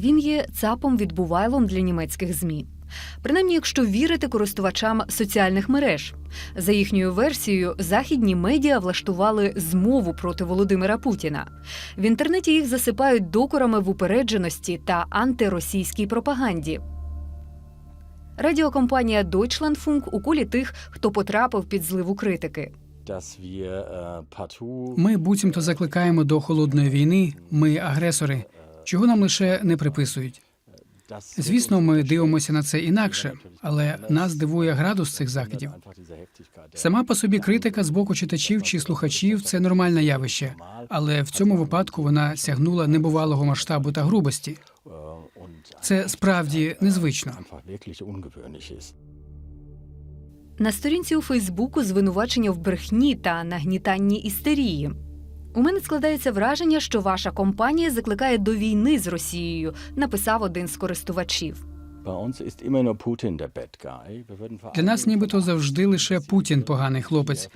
Він є цапом відбувайлом для німецьких змі. Принаймні, якщо вірити користувачам соціальних мереж. За їхньою версією, західні медіа влаштували змову проти Володимира Путіна. В інтернеті їх засипають докорами в упередженості та антиросійській пропаганді. Радіокомпанія Deutschlandfunk у колі тих, хто потрапив під зливу критики. äh, Ми буцімто закликаємо до холодної війни. Ми агресори, чого нам лише не приписують. Звісно, ми дивимося на це інакше, але нас дивує градус цих закидів. Сама по собі критика з боку читачів чи слухачів це нормальне явище, але в цьому випадку вона сягнула небувалого масштабу та грубості. Це справді незвично. На сторінці у Фейсбуку звинувачення в брехні та нагнітанні істерії. У мене складається враження, що ваша компанія закликає до війни з Росією, написав один з користувачів. Для нас нібито завжди лише Путін поганий хлопець.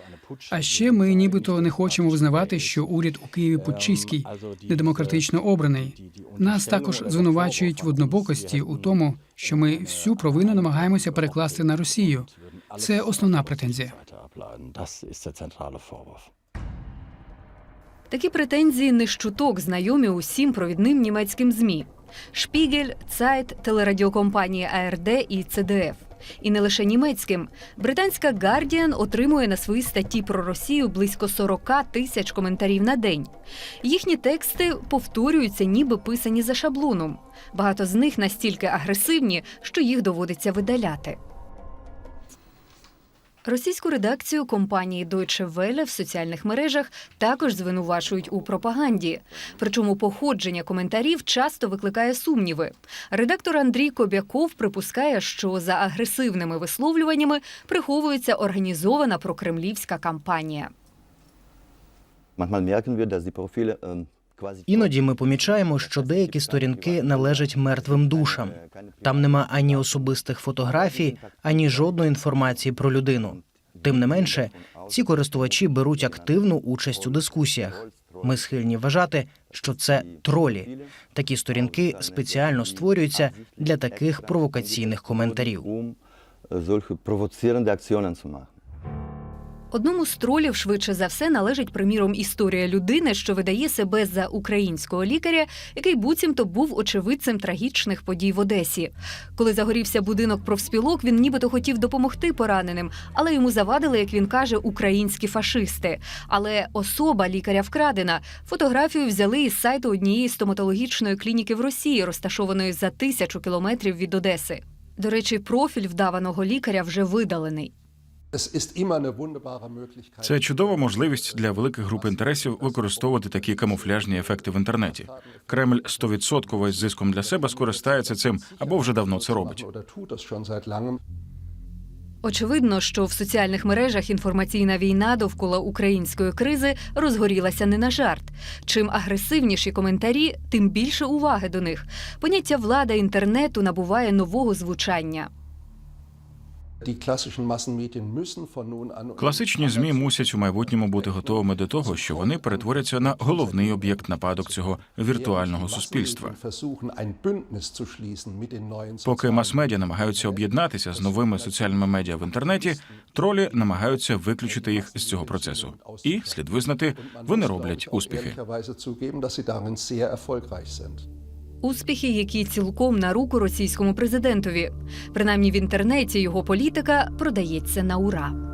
А ще ми нібито не хочемо визнавати, що уряд у Києві путчиський, недемократично обраний. Нас також звинувачують в однобокості у тому, що ми всю провину намагаємося перекласти на Росію. Це основна претензія. Такі претензії не з чуток знайомі усім провідним німецьким змі: Шпігель, Цайт, телерадіокомпанії АРД і ЦДФ. І не лише німецьким. Британська Guardian отримує на свої статті про Росію близько 40 тисяч коментарів на день. Їхні тексти повторюються, ніби писані за шаблоном. Багато з них настільки агресивні, що їх доводиться видаляти. Російську редакцію компанії Deutsche Welle в соціальних мережах також звинувачують у пропаганді. Причому походження коментарів часто викликає сумніви. Редактор Андрій Кобяков припускає, що за агресивними висловлюваннями приховується організована прокремлівська кампанія. Іноді ми помічаємо, що деякі сторінки належать мертвим душам. Там нема ані особистих фотографій, ані жодної інформації про людину. Тим не менше, ці користувачі беруть активну участь у дискусіях. Ми схильні вважати, що це тролі. Такі сторінки спеціально створюються для таких провокаційних коментарів. solche provozierende Aktionen. Одному з тролів швидше за все належить, приміром, історія людини, що видає себе за українського лікаря, який буцімто був очевидцем трагічних подій в Одесі. Коли загорівся будинок профспілок, він нібито хотів допомогти пораненим, але йому завадили, як він каже, українські фашисти. Але особа лікаря вкрадена. Фотографію взяли із сайту однієї стоматологічної клініки в Росії, розташованої за тисячу кілометрів від Одеси. До речі, профіль вдаваного лікаря вже видалений. Це чудова можливість для великих груп інтересів використовувати такі камуфляжні ефекти в інтернеті. Кремль 100% із зиском для себе скористається цим або вже давно це робить. Очевидно, що в соціальних мережах інформаційна війна довкола української кризи розгорілася не на жарт. Чим агресивніші коментарі, тим більше уваги до них. Поняття влада інтернету набуває нового звучання. Класичні змі мусять у майбутньому бути готовими до того, що вони перетворяться на головний об'єкт нападок цього віртуального суспільства. Поки мас-медіа намагаються об'єднатися з новими соціальними медіа в інтернеті, тролі намагаються виключити їх з цього процесу. І слід визнати, вони роблять успіхи. Успіхи, які цілком на руку російському президентові. Принаймні в інтернеті його політика продається на ура.